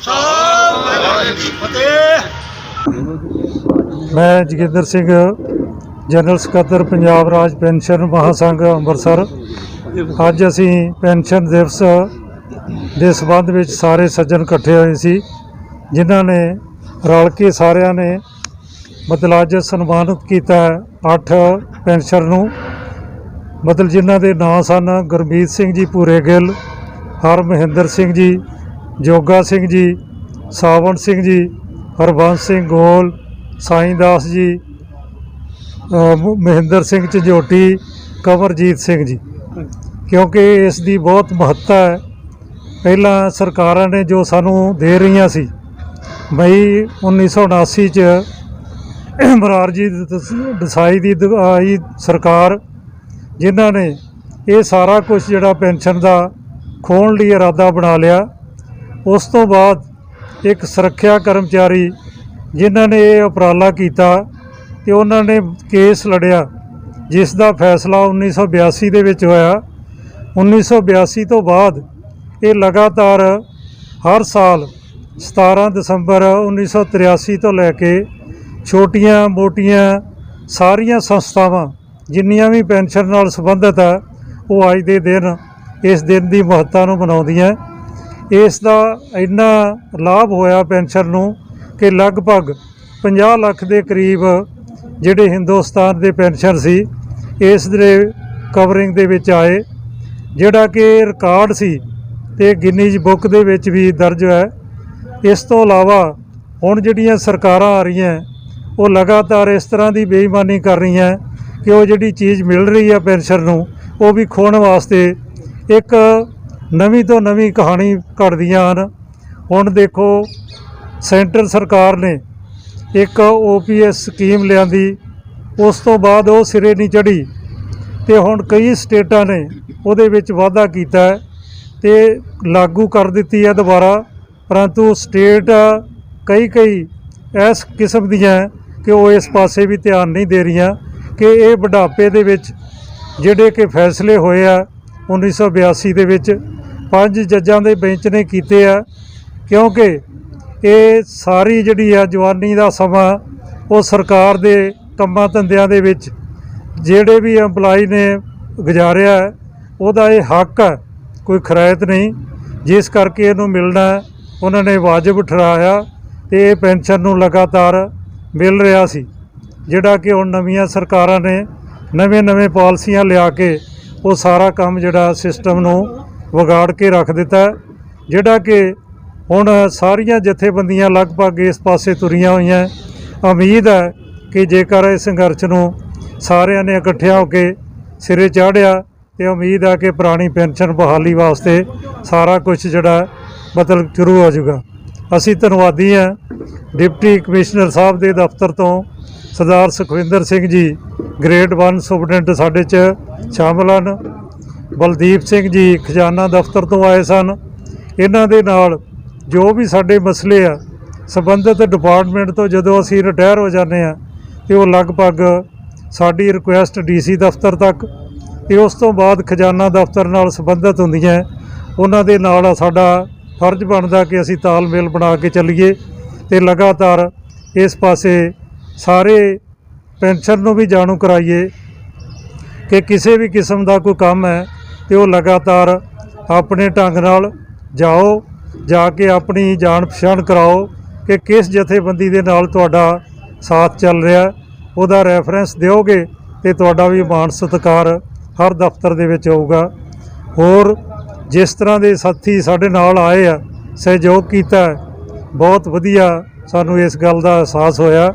ਖਾਲਸਾ ਵਾਹਿਗੁਰੂ ਜੀ ਫਤਿਹ ਮੈਂ ਜੋਗਿੰਦਰ ਸਿੰਘ, ਜਨਰਲ ਸਕੱਤਰ ਪੰਜਾਬ ਰਾਜ ਪੈਨਸ਼ਨ ਮਹਾਸੰਘ ਅੰਮ੍ਰਿਤਸਰ। ਅੱਜ ਅਸੀਂ ਪੈਨਸ਼ਨ ਦਿਵਸ ਦੇ ਸਬੰਧ ਵਿੱਚ ਸਾਰੇ ਸੱਜਣ ਇਕੱਠੇ ਹੋਏ ਸੀ, ਜਿਨ੍ਹਾਂ ਨੇ ਰਲ ਕੇ ਸਾਰਿਆਂ ਨੇ ਮਤਲਬ ਅੱਜ ਸਨਮਾਨਿਤ ਕੀਤਾ ਹੈ ਅੱਠ ਪੈਨਸ਼ਨ ਨੂੰ। ਮਤਲਬ ਜਿਨ੍ਹਾਂ ਦੇ ਨਾਂ ਸਨ ਗੁਰਮੀਤ ਸਿੰਘ ਜੀ ਪੂਰੇ ਗਿੱਲ ਹਰ ਮਹਿੰਦਰ ਸਿੰਘ ਜੀ ਜੋਗਾ ਸਿੰਘ ਜੀ, ਸਾਵਣ ਸਿੰਘ ਜੀ, ਹਰਬੰਸ ਸਿੰਘ ਗੋਲ, ਸਾਈਂ ਦਾਸ ਜੀ ਮਹਿੰਦਰ ਸਿੰਘ ਝੰਜੋਟੀ, ਕੰਵਰਜੀਤ ਸਿੰਘ ਜੀ। ਕਿਉਂਕਿ ਇਸ ਦੀ ਬਹੁਤ ਮਹੱਤਤਾ ਹੈ। ਪਹਿਲਾਂ ਸਰਕਾਰਾਂ ਨੇ ਜੋ ਸਾਨੂੰ ਦੇ ਰਹੀਆਂ ਸੀ, ਮਈ 1979 ਚ ਮਰਾਰਜੀ ਦਸ- ਦਸਾਈ ਦੀ ਦ- ਆਈ ਸਰਕਾਰ, ਜਿਨ੍ਹਾਂ ਨੇ ਇਹ ਸਾਰਾ ਕੁਝ ਜਿਹੜਾ ਪੈਨਸ਼ਨ ਦਾ ਖੋਣ ਲਈ ਇਰਾਦਾ ਬਣਾ ਲਿਆ ਉਸ ਤੋਂ ਬਾਅਦ ਇੱਕ ਸੁਰੱਖਿਆ ਕਰਮਚਾਰੀ ਜਿਨ੍ਹਾਂ ਨੇ ਇਹ ਉਪਰਾਲਾ ਕੀਤਾ ਤੇ ਉਹਨਾਂ ਨੇ ਕੇਸ ਲੜਿਆ, ਜਿਸ ਦਾ ਫੈਸਲਾ 1982 ਦੇ ਵਿੱਚ ਹੋਇਆ। 1982 ਤੋਂ ਬਾਅਦ ਇਹ ਲਗਾਤਾਰ ਹਰ ਸਾਲ 17 ਦਸੰਬਰ 1983 ਤੋਂ ਲੈ ਕੇ ਛੋਟੀਆਂ ਮੋਟੀਆਂ ਸਾਰੀਆਂ ਸੰਸਥਾਵਾਂ ਜਿੰਨੀਆਂ ਵੀ ਪੈਨਸ਼ਨ ਨਾਲ ਸੰਬੰਧਿਤ ਹੈ ਉਹ ਅੱਜ ਦੇ ਦਿਨ ਇਸ ਦਿਨ ਦੀ ਮਹੱਤਤਾ ਨੂੰ ਮਨਾਉਂਦੀਆਂ। ਇਸ ਦਾ ਇੰਨਾ ਲਾਭ ਹੋਇਆ ਪੈਨਸ਼ਨ ਨੂੰ ਕਿ ਲਗਭਗ 50 ਲੱਖ ਦੇ ਕਰੀਬ ਜਿਹੜੇ ਹਿੰਦੁਸਤਾਨ ਦੇ ਪੈਨਸ਼ਨ ਸੀ, ਇਸ ਦੇ ਕਵਰਿੰਗ ਦੇ ਵਿੱਚ ਆਏ। ਜਿਹੜਾ ਕਿ ਰਿਕਾਰਡ ਸੀ ਤੇ ਗਿਨੀਜ਼ ਬੁੱਕ ਦੇ ਵਿੱਚ ਵੀ ਦਰਜ ਹੈ। ਇਸ ਤੋਂ ਇਲਾਵਾ ਹੁਣ ਜਿਹੜੀਆਂ ਸਰਕਾਰਾਂ ਆ ਰਹੀਆਂ, ਉਹ ਲਗਾਤਾਰ ਇਸ ਤਰ੍ਹਾਂ ਦੀ ਬੇਈਮਾਨੀ ਕਰ ਰਹੀਆਂ ਕਿ ਉਹ ਜਿਹੜੀ ਚੀਜ਼ ਮਿਲ ਰਹੀ ਹੈ ਪੈਨਸ਼ਨ ਨੂੰ, ਉਹ ਵੀ ਖੋਣ ਵਾਸਤੇ ਇੱਕ ਨਵੀਂ ਤੋਂ ਨਵੀਂ ਕਹਾਣੀ ਘੜਦੀਆਂ ਹਨ। ਹੁਣ ਦੇਖੋ, ਸੈਂਟਰ ਸਰਕਾਰ ਨੇ ਇੱਕ ਓਪੀਐਸ ਸਕੀਮ ਲਿਆਂਦੀ। ਉਸ ਤੋਂ ਬਾਅਦ ਉਹ ਸਿਰੇ ਨਹੀਂ ਚੜੀ ਤੇ ਹੁਣ ਕਈ ਸਟੇਟਾਂ ਨੇ ਉਹਦੇ ਵਿੱਚ ਵਾਧਾ ਕੀਤਾ ਹੈ ਤੇ ਲਾਗੂ ਕਰ ਦਿੱਤੀ ਹੈ ਦੁਬਾਰਾ। ਪਰੰਤੂ ਸਟੇਟ ਕਈ ਕਈ ਇਸ ਕਿਸਮ ਦੀਆਂ ਕਿ ਉਹ ਇਸ ਪਾਸੇ ਵੀ ਧਿਆਨ ਨਹੀਂ ਦੇ ਰਹੀਆਂ ਕਿ ਇਹ ਬੁਢਾਪੇ ਦੇ ਵਿੱਚ ਜਿਹੜੇ ਕਿ ਫੈਸਲੇ ਹੋਏ ਆ 1982 ਦੇ ਵਿੱਚ ਪੰਜ ਜੱਜਾਂ ਦੇ ਬੈਂਚ ਨੇ ਕੀਤੇ ਆ, ਕਿਉਂਕਿ ਇਹ ਸਾਰੀ ਜਿਹੜੀ ਆ ਜਵਾਨੀ ਦਾ ਸਮਾਂ ਉਹ ਸਰਕਾਰ ਦੇ ਕੰਮਾਂ ਧੰਦਿਆਂ ਦੇ ਵਿੱਚ ਜਿਹੜੇ ਵੀ EMPLOYE ਨੇ ਗੁਜ਼ਾਰਿਆ, ਉਹਦਾ ਇਹ ਹੱਕ ਹੈ ਕੋਈ ਖਰਾਇਤ ਨਹੀਂ। ਜਿਸ ਕਰਕੇ ਇਹਨੂੰ ਮਿਲਣਾ, ਉਹਨਾਂ ਨੇ ਵਾਜਬ ਠਹਿਰਾਇਆ ਤੇ ਇਹ ਪੈਨਸ਼ਨ ਨੂੰ ਲਗਾਤਾਰ ਮਿਲ ਰਿਹਾ ਸੀ, ਜਿਹੜਾ ਕਿ ਹੁਣ ਨਵੀਆਂ ਸਰਕਾਰਾਂ ਨੇ ਨਵੇਂ-ਨਵੇਂ ਪਾਲਿਸੀਆਂ ਲਿਆ ਕੇ ਉਹ ਸਾਰਾ ਕੰਮ ਜਿਹੜਾ ਸਿਸਟਮ ਨੂੰ ਵਿਗਾੜ ਕੇ ਰੱਖ ਦਿੱਤਾ ਜਿਹੜਾ ਕਿ ਹੁਣ ਸਾਰੀਆਂ ਜਥੇਬੰਦੀਆਂ ਲਗਭਗ ਇਸ ਪਾਸੇ ਤੁਰੀਆਂ ਹੋਈਆਂ ਉਮੀਦ ਹੈ ਕਿ ਜੇਕਰ ਇਸ ਸੰਘਰਸ਼ ਨੂੰ ਸਾਰਿਆਂ ਨੇ ਇਕੱਠਿਆਂ ਹੋ ਕੇ ਸਿਰੇ ਚਾੜਿਆ ਤੇ ਉਮੀਦ ਆ ਕਿ ਪੁਰਾਣੀ ਪੈਨਸ਼ਨ ਬਹਾਲੀ ਵਾਸਤੇ ਸਾਰਾ ਕੁਝ ਜਿਹੜਾ ਮਤਲਬ ਸ਼ੁਰੂ ਹੋ ਜਾਊਗਾ। ਅਸੀਂ ਧੰਨਵਾਦੀ ਹਾਂ ਡਿਪਟੀ ਕਮਿਸ਼ਨਰ ਸਾਹਿਬ ਦੇ ਦਫ਼ਤਰ ਤੋਂ ਸਰਦਾਰ ਸੁਖਵਿੰਦਰ ਸਿੰਘ ਜੀ, ਗ੍ਰੇਡ 1 ਸੁਪਰਡੈਂਟ ਸਾਡੇ 'ਚ ਸ਼ਾਮਲ ਹਨ। ਬਲਦੀਪ ਸਿੰਘ ਜੀ ਖਜ਼ਾਨਾ ਦਫ਼ਤਰ ਤੋਂ ਆਏ ਸਨ। ਇਹਨਾਂ ਦੇ ਨਾਲ ਜੋ ਵੀ ਸਾਡੇ ਮਸਲੇ ਆ, ਸੰਬੰਧਿਤ ਡਿਪਾਰਟਮੈਂਟ ਤੋਂ ਜਦੋਂ ਅਸੀਂ ਰਿਟਾਇਰ ਹੋ ਜਾਂਦੇ ਆ ਤੇ ਉਹ ਲਗਭਗ ਸਾਡੀ ਰਿਕੁਐਸਟ ਡੀਸੀ ਦਫ਼ਤਰ ਤੱਕ ਤੇ ਉਸ ਤੋਂ ਬਾਅਦ ਖਜ਼ਾਨਾ ਦਫ਼ਤਰ ਨਾਲ ਸੰਬੰਧਿਤ ਹੁੰਦੀਆਂ ਉਹਨਾਂ ਦੇ ਨਾਲ ਸਾਡਾ ਫਰਜ਼ ਬਣਦਾ ਕਿ ਅਸੀਂ ਤਾਲਮੇਲ ਬਣਾ ਕੇ ਚੱਲੀਏ ਤੇ ਲਗਾਤਾਰ ਇਸ ਪਾਸੇ ਸਾਰੇ ਪੈਨਸ਼ਨ ਨੂੰ ਵੀ ਜਾਣੂ ਕਰਾਈਏ ਕਿ ਕਿਸੇ ਵੀ ਕਿਸਮ ਦਾ ਕੋਈ ਕੰਮ ਹੈ ਤੇ ਉਹ ਲਗਾਤਾਰ ਆਪਣੇ ਢੰਗ ਨਾਲ ਜਾਓ, ਜਾ ਕੇ ਆਪਣੀ ਜਾਣ ਪਛਾਣ ਕਰਾਓ ਕਿ ਕਿਸ ਜਥੇਬੰਦੀ ਦੇ ਨਾਲ ਤੁਹਾਡਾ ਸਾਥ ਚੱਲ ਰਿਹਾ। ਉਹਦਾ ਰੈਫਰੈਂਸ ਦਿਓਗੇ ਤੇ ਤੁਹਾਡਾ ਵੀ ਮਾਣ ਸਤਿਕਾਰ ਹਰ ਦਫ਼ਤਰ ਦੇ ਵਿੱਚ ਹੋਊਗਾ। ਹੋਰ, ਜਿਸ ਤਰ੍ਹਾਂ ਦੇ ਸਾਥੀ ਸਾਡੇ ਨਾਲ ਆਏ ਆ, ਸਹਿਯੋਗ ਕੀਤਾ, ਬਹੁਤ ਵਧੀਆ ਸਾਨੂੰ ਇਸ ਗੱਲ ਦਾ ਅਹਿਸਾਸ ਹੋਇਆ।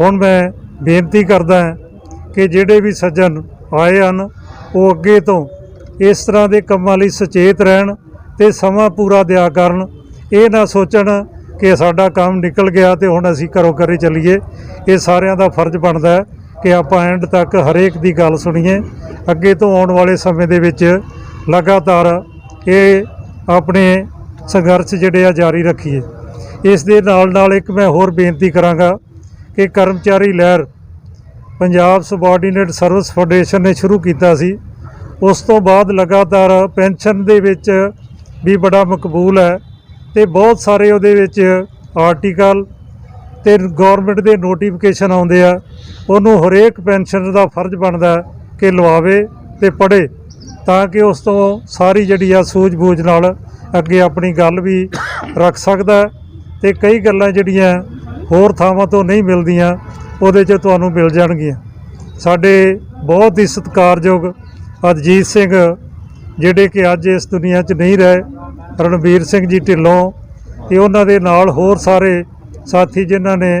ਹੁਣ ਮੈਂ ਬੇਨਤੀ ਕਰਦਾ ਕਿ ਜਿਹੜੇ ਵੀ ਸੱਜਣ ਆਏ ਹਨ, ਉਹ ਅੱਗੇ ਤੋਂ ਇਸ ਤਰ੍ਹਾਂ ਦੇ ਕੰਮਾਂ ਲਈ ਸੁਚੇਤ ਰਹਿਣ ਤੇ ਸਮਾਂ ਪੂਰਾ ਦਿਆ ਕਰਨ। ਇਹ ਨਾ ਸੋਚਣ ਕਿ ਸਾਡਾ ਕੰਮ ਨਿਕਲ ਗਿਆ ਤੇ ਹੁਣ ਅਸੀਂ ਘਰੋਂ ਘਰੇ ਚੱਲੀਏ। ਇਹ ਸਾਰਿਆਂ ਦਾ ਫਰਜ਼ ਬਣਦਾ ਹੈ ਕਿ ਆਪਾਂ ਐਂਡ ਤੱਕ ਹਰੇਕ ਦੀ ਗੱਲ ਸੁਣੀਏ। ਅੱਗੇ ਤੋਂ ਆਉਣ ਵਾਲੇ ਸਮੇਂ ਦੇ ਵਿੱਚ ਲਗਾਤਾਰ ਇਹ ਆਪਣੇ ਸੰਘਰਸ਼ ਜਿਹੜੇ ਆ ਜਾਰੀ ਰੱਖੀਏ। ਇਸ ਦੇ ਨਾਲ ਨਾਲ ਇੱਕ ਮੈਂ ਹੋਰ ਬੇਨਤੀ ਕਰਾਂਗਾ ਕਿ ਕਰਮਚਾਰੀ ਲਹਿਰ ਪੰਜਾਬ ਸਬਆਰਡੀਨੇਟ ਸਰਵਿਸ ਫੈਡਰੇਸ਼ਨ ਨੇ ਸ਼ੁਰੂ ਕੀਤਾ ਸੀ। ਉਸ ਤੋਂ ਬਾਅਦ ਲਗਾਤਾਰ ਪੈਨਸ਼ਨ ਦੇ ਵਿੱਚ ਵੀ ਬੜਾ ਮਕਬੂਲ ਹੈ ਤੇ ਬਹੁਤ ਸਾਰੇ ਉਹਦੇ ਵਿੱਚ ਆਰਟੀਕਲ ਤੇ ਗਵਰਨਮੈਂਟ ਦੇ ਨੋਟੀਫਿਕੇਸ਼ਨ ਆਉਂਦੇ ਆ, ਉਹਨੂੰ ਹਰੇਕ ਪੈਨਸ਼ਨ ਦਾ ਫਰਜ਼ ਬਣਦਾ ਕਿ ਲਵਾਵੇ ਤੇ ਪੜ੍ਹੇ ਤਾਂ ਕਿ ਉਸ ਤੋਂ ਸਾਰੀ ਜਿਹੜੀ ਆ ਸੂਝ-ਬੂਝ ਨਾਲ ਅੱਗੇ ਆਪਣੀ ਗੱਲ ਵੀ ਰੱਖ ਸਕਦਾ ਹੈ ਤੇ ਕਈ ਗੱਲਾਂ ਜਿਹੜੀਆਂ ਹੋਰ ਥਾਵਾਂ ਤੋਂ ਨਹੀਂ ਮਿਲਦੀਆਂ, ਉਹਦੇ 'ਚ ਤੁਹਾਨੂੰ ਮਿਲ ਜਾਣਗੀਆਂ। ਸਾਡੇ ਬਹੁਤ ਹੀ ਸਤਿਕਾਰਯੋਗ ਅਜੀਤ ਸਿੰਘ, ਜਿਹੜੇ ਕਿ ਅੱਜ ਇਸ ਦੁਨੀਆ 'ਚ ਨਹੀਂ ਰਹੇ ਰਣਬੀਰ ਸਿੰਘ ਜੀ ਢਿੱਲੋਂ ਤੇ ਉਹਨਾਂ ਦੇ ਨਾਲ ਹੋਰ ਸਾਰੇ ਸਾਥੀ ਜਿਨ੍ਹਾਂ ਨੇ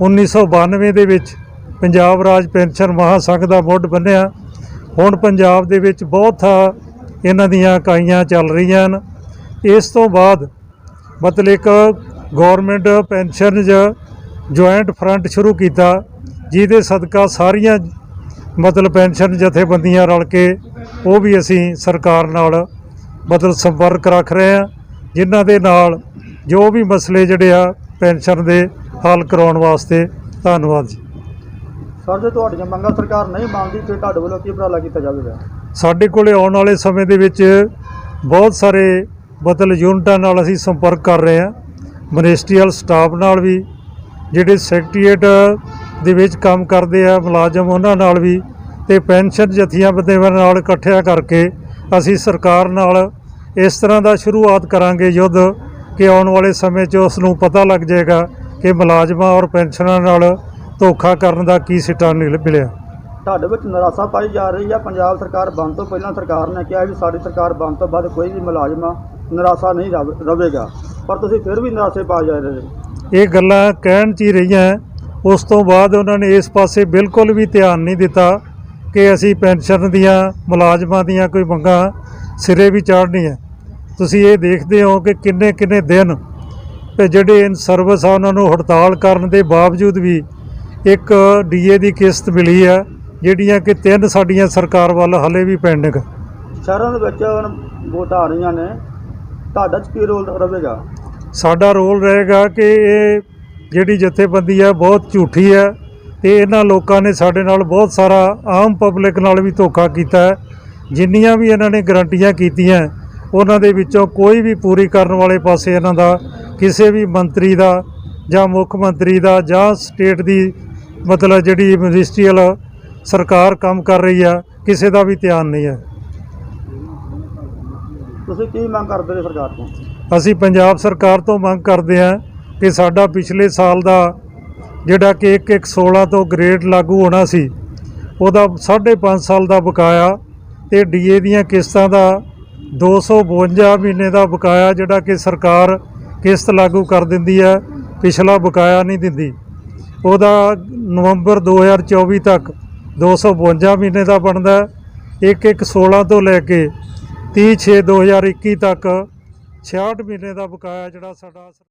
1992 ਦੇ ਵਿੱਚ ਪੰਜਾਬ ਰਾਜ ਪੈਨਸ਼ਨ ਮਹਾਸੰਘ ਦਾ ਮੁੱਢ ਬੰਨਿਆ, ਹੁਣ ਪੰਜਾਬ ਦੇ ਵਿੱਚ ਬਹੁਤ ਥਾਂ ਇਹਨਾਂ ਦੀਆਂ ਇਕਾਈਆਂ ਚੱਲ ਰਹੀਆਂ ਹਨ। ਇਸ ਤੋਂ ਬਾਅਦ ਮਤਲਬ ਇੱਕ ਗਵਰਨਮੈਂਟ ਪੈਨਸ਼ਨਜ ਜੁਆਇੰਟ ਫਰੰਟ ਸ਼ੁਰੂ ਕੀਤਾ, ਜਿਹਦੇ ਸਦਕਾ ਸਾਰੀਆਂ ਮਤਲਬ ਪੈਨਸ਼ਨ ਜਥੇਬੰਦੀਆਂ ਰਲ ਕੇ ਉਹ ਵੀ ਅਸੀਂ ਸਰਕਾਰ ਨਾਲ ਮਤਲਬ ਸੰਪਰਕ ਰੱਖ ਰਹੇ ਹਾਂ ਜਿਨ੍ਹਾਂ ਦੇ ਨਾਲ ਜੋ ਵੀ ਮਸਲੇ ਜਿਹੜੇ ਆ ਪੈਨਸ਼ਨ ਦੇ ਹੱਲ ਕਰਾਉਣ ਵਾਸਤੇ ਧੰਨਵਾਦ ਜੀ। ਸਰ ਜੇ ਤੁਹਾਡੀਆਂ ਮੰਗਾਂ ਸਰਕਾਰ ਨਹੀਂ ਮੰਨਦੀ ਫਿਰ ਤੁਹਾਡੇ ਵੱਲੋਂ ਕੀ ਉਪਰਾਲਾ ਕੀਤਾ ਜਾਵੇਗਾ? ਸਾਡੇ ਕੋਲੇ ਆਉਣ ਵਾਲੇ ਸਮੇਂ ਦੇ ਵਿੱਚ ਬਹੁਤ ਸਾਰੇ ਮਤਲਬ ਯੂਨਿਟਾਂ ਨਾਲ ਅਸੀਂ ਸੰਪਰਕ ਕਰ ਰਹੇ ਹਾਂ। ਮਨਿਸਟਰੀਅਲ ਸਟਾਫ ਨਾਲ ਵੀ ਜਿਹੜੇ ਸੈਕਟਰੀਏਟ ਦੇ ਵਿੱਚ ਕੰਮ ਕਰਦੇ ਆ ਮੁਲਾਜ਼ਮ ਉਹਨਾਂ ਨਾਲ ਵੀ ਤੇ ਪੈਨਸ਼ਨ ਜਥੇਬੰਦੀਆਂ ਨਾਲ ਇਕੱਠਿਆਂ ਕਰਕੇ ਅਸੀਂ ਸਰਕਾਰ ਨਾਲ ਇਸ ਤਰ੍ਹਾਂ ਦਾ ਸ਼ੁਰੂਆਤ ਕਰਾਂਗੇ ਯੁੱਧ ਕਿ ਆਉਣ ਵਾਲੇ ਸਮੇਂ 'ਚ ਉਸ ਨੂੰ ਪਤਾ ਲੱਗ ਜਾਏਗਾ ਕਿ ਮੁਲਾਜ਼ਮਾਂ ਔਰ ਪੈਨਸ਼ਨਾਂ ਨਾਲ ਧੋਖਾ ਕਰਨ ਦਾ ਕੀ ਸਿੱਟਾ ਮਿਲਿਆ। ਤੁਹਾਡੇ ਵਿੱਚ ਨਿਰਾਸ਼ਾ ਪਾਈ ਜਾ ਰਹੀ ਹੈ ਪੰਜਾਬ ਸਰਕਾਰ ਬਣਨ ਤੋਂ ਪਹਿਲਾਂ ਸਰਕਾਰ ਨੇ ਕਿਹਾ ਵੀ ਸਾਡੀ ਸਰਕਾਰ ਬਣਨ ਤੋਂ ਬਾਅਦ ਕੋਈ ਵੀ ਮੁਲਾਜ਼ਮ ਨਿਰਾਸ਼ਾ ਨਹੀਂ ਰਵ- ਰਵੇਗਾ। ਪਰ ਤੁਸੀਂ ਫਿਰ ਵੀ ਨਿਰਾਸ਼ੇ ਪਾ ਜਾ ਰਹੇ ਹੋ। ਇਹ ਗੱਲਾਂ ਕਹਿਣ 'ਚ ਹੀ ਰਹੀਆਂ ਉਸ ਤੋਂ ਬਾਅਦ ਉਹਨਾਂ ਨੇ ਇਸ ਪਾਸੇ ਬਿਲਕੁਲ ਵੀ ਧਿਆਨ ਨਹੀਂ ਦਿੱਤਾ ਕਿ ਅਸੀਂ ਪੈਨਸ਼ਨ ਦੀਆਂ ਮੁਲਾਜ਼ਮਾਂ ਦੀਆਂ ਕੋਈ ਮੰਗਾਂ ਸਿਰੇ ਵੀ ਚਾੜਨੀਆਂ ਤੁਸੀਂ ਇਹ ਦੇਖਦੇ ਹੋ ਕਿ ਕਿੰਨੇ ਕਿੰਨੇ ਦਿਨ ਤੇ ਜਿਹੜੇ ਇਨ ਸਰਵਿਸ ਆ ਉਹਨਾਂ ਨੂੰ ਹੜਤਾਲ ਕਰਨ ਦੇ ਬਾਵਜੂਦ ਵੀ ਇੱਕ ਡੀਏ ਦੀ ਕਿਸ਼ਤ ਮਿਲੀ ਆ ਜਿਹੜੀਆਂ ਕਿ ਤਿੰਨ ਸਾਡੀਆਂ ਸਰਕਾਰ ਵੱਲ ਹਲੇ ਵੀ ਪੈਂਡਿੰਗ। ਸ਼ਹਿਰਾਂ ਦੇ ਵਿੱਚ ਹੁਣ ਵੋਟਾਂ ਆ ਰਹੀਆਂ ਨੇ। ਤੁਹਾਡਾ ਕੀ ਰੋਲ ਰਵੇਗਾ ਸਾਡਾ ਰੋਲ ਰਹੇਗਾ ਕਿ ਇਹ ਜਿਹੜੀ ਜਥੇਬੰਦੀ ਹੈ ਬਹੁਤ ਝੂਠੀ ਹੈ ਤੇ ਇਹਨਾਂ ਲੋਕਾਂ ਨੇ ਸਾਡੇ ਨਾਲ ਬਹੁਤ ਸਾਰਾ ਆਮ ਪਬਲਿਕ ਨਾਲ ਵੀ ਧੋਖਾ ਕੀਤਾ। ਹੈ ਜਿੰਨੀਆਂ ਵੀ ਇਹਨਾਂ ਨੇ ਗਰੰਟੀਆਂ ਕੀਤੀਆਂ ਉਹਨਾਂ ਦੇ ਵਿੱਚੋਂ ਕੋਈ ਵੀ ਪੂਰੀ ਕਰਨ ਵਾਲੇ ਪਾਸੇ ਇਹਨਾਂ ਦਾ ਕਿਸੇ ਵੀ ਮੰਤਰੀ ਦਾ ਜਾਂ ਮੁੱਖ ਮੰਤਰੀ ਦਾ ਜਾਂ ਸਟੇਟ ਦੀ ਮਤਲਬ ਜਿਹੜੀ ਮਿਨਿਸਟਰੀਅਲ ਸਰਕਾਰ ਕੰਮ ਕਰ ਰਹੀ ਆ ਕਿਸੇ ਦਾ ਵੀ ਧਿਆਨ ਨਹੀਂ ਹੈ ਤੁਸੀਂ ਕੀ ਮੰਗ ਕਰਦੇ ਹੋ ਸਰਕਾਰ ਤੋਂ? ਅਸੀਂ ਪੰਜਾਬ ਸਰਕਾਰ ਤੋਂ ਮੰਗ ਕਰਦੇ ਹਾਂ ਕਿ ਸਾਡਾ ਪਿਛਲੇ ਸਾਲ ਦਾ ਜਿਹੜਾ ਕਿ 1-1-16 ਤੋਂ ਗ੍ਰੇਡ ਲਾਗੂ ਹੋਣਾ ਸੀ, ਉਹਦਾ 5.5 ਸਾਲ ਦਾ ਬਕਾਇਆ ਤੇ ਡੀਏ ਦੀਆਂ ਕਿਸ਼ਤਾਂ ਦਾ 252 ਮਹੀਨੇ ਦਾ ਬਕਾਇਆ ਜਿਹੜਾ ਕਿ ਸਰਕਾਰ ਕਿਸ਼ਤ ਲਾਗੂ ਕਰ ਦਿੰਦੀ ਹੈ, ਪਿਛਲਾ ਬਕਾਇਆ ਨਹੀਂ ਦਿੰਦੀ। ਉਹਦਾ ਨਵੰਬਰ 2024 ਤੱਕ 252 ਮਹੀਨੇ ਦਾ ਬਣਦਾ 1-1-16 ਤੋਂ ਲੈ ਕੇ 30-6-2021 ਤੱਕ 66 ਮਹੀਨੇ ਦਾ ਬਕਾਇਆ ਜਿਹੜਾ ਸਾਡਾ